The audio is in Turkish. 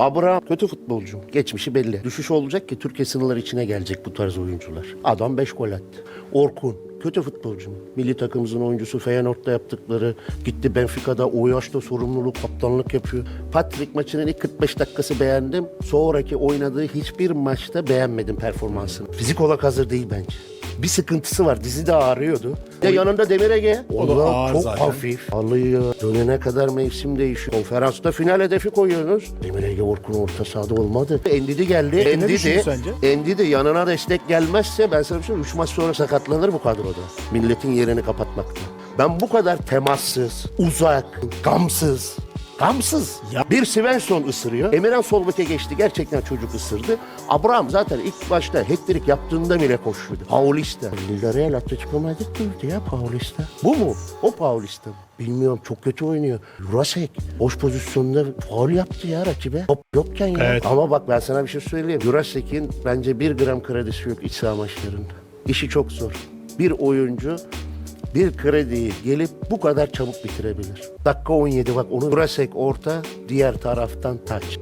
Abraham kötü futbolcu. Geçmişi belli. Düşüş olacak ki Türkiye sınırları içine gelecek bu tarz oyuncular. Adam 5 gol attı. Orkun kötü futbolcu? Milli takımımızın oyuncusu Feyenoord'da yaptıkları, gitti Benfica'da o yaşta sorumluluk, kaptanlık yapıyor. Patrick maçının ilk 45 dakikası beğendim. Sonraki oynadığı hiçbir maçta beğenmedim performansını. Fizik olarak hazır değil bence. Bir sıkıntısı var. Dizi de ağrıyordu. Ya yanında Demir Ege. O da ağır çok zaten. hafif. Alıyor. Dönene kadar mevsim değişiyor. Konferansta final hedefi koyuyorsunuz. Demir Ege Orkun orta sahada olmadı. Endidi geldi. ne Endidi, sence? Endidi yanına destek gelmezse ben sana bir şey söyleyeyim. Üç maç sonra sakatlanır bu kadroda. Milletin yerini kapatmakta. Ben bu kadar temassız, uzak, gamsız, gamsız. Ya- Bir Svensson ısırıyor. Emirhan Solbek'e geçti. Gerçekten çocuk ısırdı. Abraham zaten ilk başta hat-trick yaptığında bile koşuyordu. Paulista. Villarreal Atletico Madrid miydi ya Paulista? Bu mu? O Paulista mı? Bilmiyorum çok kötü oynuyor. Jurasek boş pozisyonda faul yaptı ya rakibe. Top yokken ya. Evet. Ama bak ben sana bir şey söyleyeyim. Jurasek'in bence bir gram kredisi yok iç saha maçlarında. İşi çok zor. Bir oyuncu bir krediyi gelip bu kadar çabuk bitirebilir. Dakika 17 bak onu Jurasek orta diğer taraftan taç.